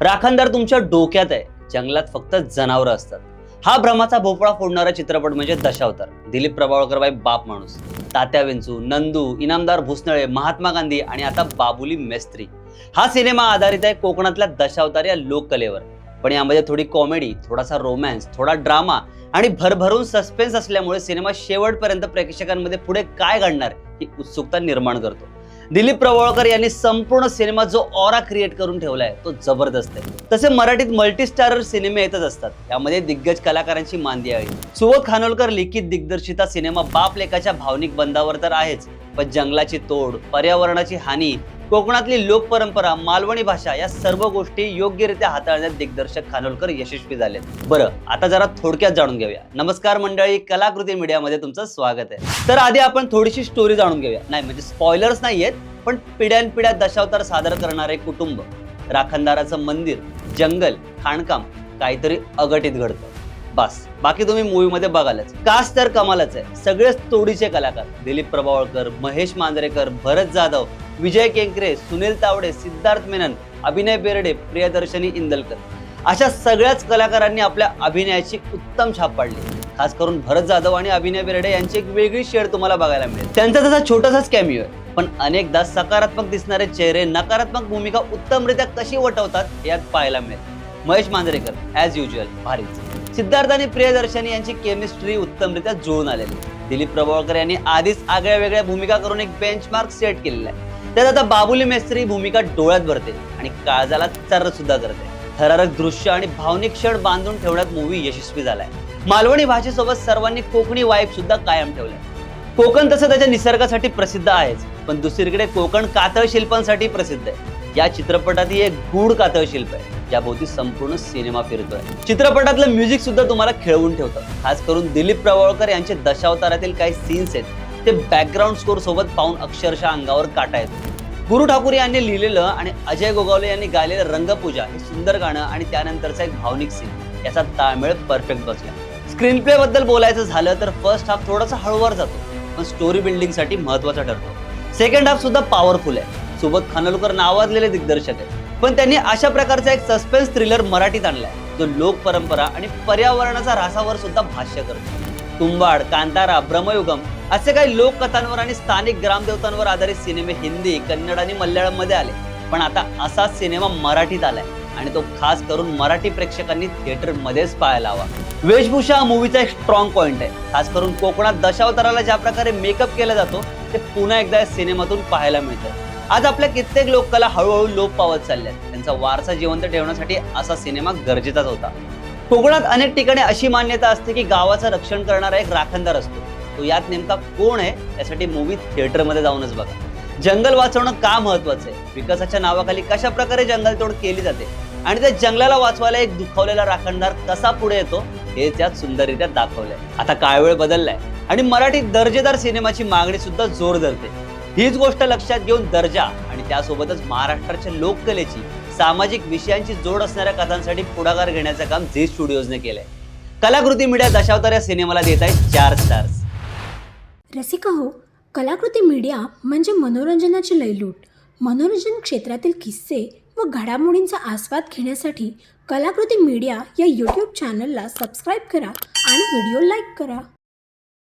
राखणदार तुमच्या डोक्यात आहे. जंगलात फक्त जनावरं असतात. हा भ्रमाचा भोपळा फोडणारा चित्रपट म्हणजे दशावतार. दिलीप प्रभावळकर बाई बाप माणूस. तात्या विंचू नंदू इनामदार भुसनळे महात्मा गांधी आणि आता बाबुली मेस्त्री. हा सिनेमा आधारित आहे कोकणातल्या दशावतार या लोककलेवर. पण यामध्ये थोडी कॉमेडी थोडासा रोमॅन्स थोडा ड्रामा आणि भरभरून सस्पेन्स असल्यामुळे सिनेमा शेवटपर्यंत प्रेक्षकांमध्ये पुढे काय घडणार ही उत्सुकता निर्माण करतो. दिलीप प्रवळकर यांनी संपूर्ण सिनेमा जो ऑरा क्रिएट करून ठेवला आहे तो जबरदस्त आहे. तसे मराठीत मल्टीस्टारर सिनेमे येतच असतात. यामध्ये दिग्गज कलाकारांची मांदी आहे. सुबोध खानोलकर लिखित दिग्दर्शिता सिनेमा बाप लेखाच्या भावनिक बंधावर तर आहेच. पण जंगलाची तोड पर्यावरणाची हानी कोकणातली लोकपरंपरा मालवणी भाषा या सर्व गोष्टी योग्यरित्या हाताळण्यात दिग्दर्शक खानोलकर यशस्वी झालेत. बरं आता जरा थोडक्यात जाणून घेऊया. नमस्कार मंडळी कलाकृती मीडियामध्ये तुमचं स्वागत आहे. तर आधी आपण थोडीशी स्टोरी जाणून घेऊया. नाही म्हणजे स्पॉयलर्स नाही आहेत पण पिढ्यानपिढ्या दशावतार सादर करणारे कुटुंब. राखणदाराचं मंदिर जंगल खाणकाम काहीतरी अघटित घडतं. बस बाकी तुम्ही मूवीमध्ये बघालच. कास्ट तर कमालच आहे. सगळेच तोडीचे कलाकार. दिलीप प्रभावळकर महेश मांजरेकर भरत जाधव विजय केंकरे सुनील तावडे सिद्धार्थ मेनन अभिनय बेर्डे प्रियदर्शनी इंदलकर. अशा सगळ्याच कलाकारांनी आपल्या अभिनयाची उत्तम छाप पाडली. खास करून भरत जाधव आणि अभिनय बेर्डे यांची एक वेगळी शेड तुम्हाला बघायला मिळेल. त्यांचा तसा छोटासाच कॅमिओ आहे. पण अनेकदा सकारात्मक दिसणारे चेहरे नकारात्मक भूमिका उत्तमरित्या कशी वटवतात यात पाहायला मिळेल. महेश मांजरेकर ॲज युजल भारीच. सिद्धार्थ आणि प्रियदर्शनी यांची केमिस्ट्री उत्तमरित्या जुळून आलेली. दिलीप प्रभावकर यांनी आधीच आगळ्या वेगळ्या भूमिका करून एक बेंचमार्क सेट केलेला आहे. त्यात आता बाबुली मेस्त्री भूमिका डोळ्यात भरते आणि काळजाला चर्र सुद्धा करते थरारक दृश्य आणि भावनिक क्षण बांधून ठेवण्यात मूवी यशस्वी झालाय. मालवणी भाषेसोबत सर्वांनी कोकणी वाईब सुद्धा कायम ठेवलाय. कोकण तसं त्याच्या निसर्गासाठी प्रसिद्ध आहेच पण दुसरीकडे कोकण कातळ शिल्पांसाठी प्रसिद्ध आहे. या चित्रपटातही एक गूढ कातळ शिल्प आहे. याभोवती संपूर्ण सिनेमा फिरतोय. चित्रपटातलं म्युझिक सुद्धा तुम्हाला खेळवून ठेवतं. खास करून दिलीप प्रभावळकर यांचे दशावतारातील काही सीन्स आहेत ते बॅकग्राऊंड स्कोर सोबत पाहून अक्षरशः अंगावर काटा येतो. गुरु ठाकूर यांनी लिहिलेलं आणि अजय गोगावले यांनी गायलेलं रंगपूजा हे सुंदर गाणं आणि त्यानंतरचा एक भावनिक सीन याचा ताळमेळ परफेक्ट बसला. स्क्रीन प्ले बद्दल बोलायचं झालं तर फर्स्ट हाफ थोडासा हळूवार जातो पण स्टोरी बिल्डिंगसाठी महत्त्वाचा ठरतो. सेकंड हाफ सुद्धा पॉवरफुल आहे. सोबत खानोलकर नावाजलेले दिग्दर्शक आहेत. पण त्यांनी अशा प्रकारचा एक सस्पेन्स थ्रिलर मराठीत आणलाय. जो लोक परंपरा आणि पर्यावरणाचा रासावर सुद्धा भाष्य करतो. तुंबाड कांतारा ब्रह्मयुगम असे काही लोककथांवर आणि स्थानिक ग्रामदेवतांवर आधारित सिनेमे हिंदी कन्नड आणि मल्याळममध्ये आले. पण आता असाच सिनेमा मराठीत आलाय आणि तो खास करून मराठी प्रेक्षकांनी थिएटर मध्येच पाहायला हवा. वेशभूषा हा मूवीचा एक स्ट्रॉंग पॉइंट आहे. खास करून कोकणात दशावताराला ज्या प्रकारे मेकअप केला जातो ते पुन्हा एकदा या सिनेमातून पाहायला मिळतं. आज आपल्या कित्येक लोककला हळूहळू लोप पावत चालल्यात. त्यांचा वारसा जिवंत ठेवण्यासाठी असा सिनेमा गरजेचाच होता. कोकणात अनेक ठिकाणी अशी मान्यता असते की गावाचं रक्षण करणारा एक राखणदार असतो. तो यात नेमका कोण आहे? त्यासाठी मूवी थिएटरमध्ये जाऊनच बघा. जंगल वाचवणं का महत्वाचं आहे? विकासाच्या नावाखाली कशा प्रकारे जंगलतोड केली जाते? आणि त्या जंगलाला वाचवायला एक दुखावलेला राखणदार कसा पुढे येतो? हे त्यात सुंदररित्या दाखवलंय. आता काळवेळ बदललाय. आणि मराठी दर्जेदार सिनेमाची मागणी सुद्धा जोर धरते. हीच गोष्ट लक्षात घेऊन दर्जा आणि त्यासोबतच महाराष्ट्राच्या लोककलेची सामाजिक विषयांची जोड असणाऱ्या कथांसाठी पुढाकार घेण्याचं काम झी स्टुडिओजने केलंय. कलाकृती मीडिया दशावतार या सिनेमाला देत आहे चार स्टार्स. रसिका हो कलाकृती मीडिया म्हणजे मनोरंजनाची लयलूट. मनोरंजन क्षेत्रातील किस्से व घडामोडींचा आस्वाद घेण्यासाठी कलाकृती मीडिया या यूट्यूब चॅनलला सबस्क्राईब करा आणि व्हिडिओ लाईक करा.